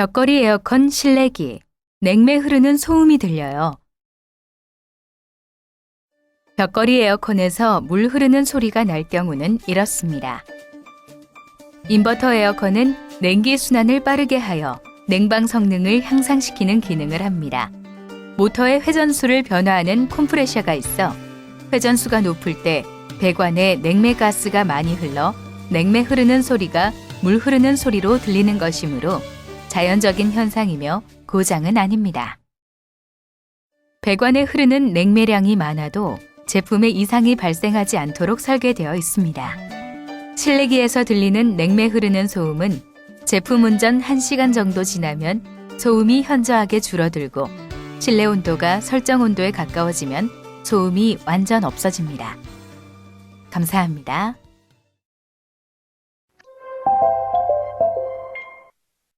벽걸이 에어컨 실내기, 냉매 흐르는 소음이 들려요. 벽걸이 에어컨에서 물 흐르는 소리가 날 경우는 이렇습니다. 인버터 에어컨은 냉기 순환을 빠르게 하여 냉방 성능을 향상시키는 기능을 합니다. 모터의 회전수를 변화하는 컴프레셔가 있어 회전수가 높을 때 배관에 냉매 가스가 많이 흘러 냉매 흐르는 소리가 물 흐르는 소리로 들리는 것이므로 자연적인 현상이며 고장은 아닙니다. 배관에 흐르는 냉매량이 많아도 제품에 이상이 발생하지 않도록 설계되어 있습니다. 실내기에서 들리는 냉매 흐르는 소음은 제품 운전 1시간 정도 지나면 소음이 현저하게 줄어들고 실내 온도가 설정 온도에 가까워지면 소음이 완전 없어집니다. 감사합니다.